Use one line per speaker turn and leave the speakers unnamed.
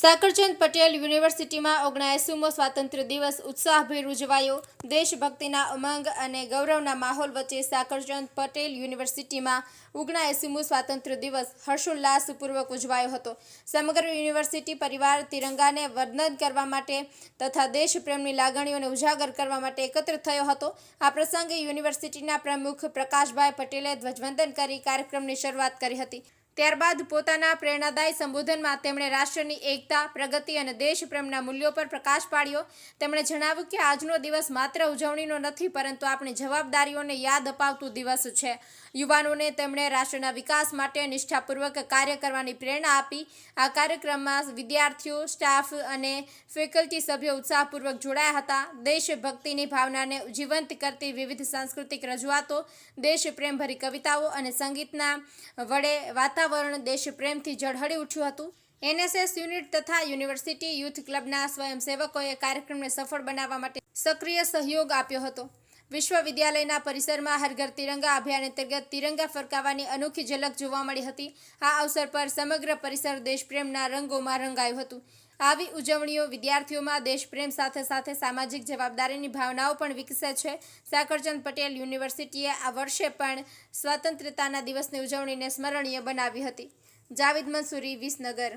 સાકરચંદ પટેલ યુનિવર્સિટીમાં ઓગણએંસીમો સ્વાતંત્ર્ય દિવસ ઉત્સાહભેર ઉજવાયો. દેશભક્તિના ઉમંગ અને ગૌરવના માહોલ વચ્ચે સાકરચંદ પટેલ યુનિવર્સિટીમાં ઓગણએંસીમો સ્વાતંત્ર્ય દિવસ હર્ષોલ્લાસપૂર્વક ઉજવાયો હતો. સમગ્ર યુનિવર્સિટી પરિવાર તિરંગાને વર્ણન કરવા માટે તથા દેશપ્રેમની લાગણીઓને ઉજાગર કરવા માટે એકત્ર થયો હતો. આ પ્રસંગે યુનિવર્સિટીના પ્રમુખ પ્રકાશભાઈ પટેલે ધ્વજવંદન કરી કાર્યક્રમની શરૂઆત કરી હતી. ત્યારબાદ પોતાના પ્રેરણાદાયી સંબોધનમાં તેમણે રાષ્ટ્રની એકતા, પ્રગતિ અને દેશપ્રેમના મૂલ્યો પર પ્રકાશ પાડ્યો. તેમણે જણાવ્યું કે આજનો દિવસ માત્ર ઉજવણીનો નથી, પરંતુ આપણી જવાબદારીઓને યાદ અપાવતું દિવસ છે. યુવાનોને તેમણે રાષ્ટ્રના વિકાસ માટે નિષ્ઠાપૂર્વક કાર્ય કરવાની પ્રેરણા આપી. આ કાર્યક્રમમાં વિદ્યાર્થીઓ, સ્ટાફ અને ફેકલ્ટી સભ્યો ઉત્સાહપૂર્વક જોડાયા હતા. દેશભક્તિની ભાવનાને જીવંત કરતી વિવિધ સાંસ્કૃતિક રજૂઆતો, દેશપ્રેમભરી કવિતાઓ અને સંગીતના વડે વાતાવરણ દેશપ્રેમથી ઝળહળી ઉઠ્યું હતું. એનએસએસ યુનિટ તથા યુનિવર્સિટી યુથ ક્લબના સ્વયંસેવકોએ કાર્યક્રમને સફળ બનાવવા માટે સક્રિય સહયોગ આપ્યો હતો. વિશ્વવિદ્યાલયના પરિસરમાં હરઘર તિરંગા અભિયાન અંતર્ગત તિરંગા ફરકાવવાની અનોખી ઝલક જોવા મળી હતી. આ અવસર પર સમગ્ર પરિસર દેશપ્રેમના રંગોમાં રંગાયું હતું. આવી ઉજવણીઓ વિદ્યાર્થીઓમાં દેશપ્રેમ સાથે સાથે સામાજિક જવાબદારીની ભાવનાઓ પણ વિકસે છે. સાકરચંદ પટેલ યુનિવર્સિટીએ આ વર્ષે પણ સ્વતંત્રતાના દિવસની ઉજવણીને સ્મરણીય બનાવી હતી. જાવેદ મંસૂરી, વિસનગર.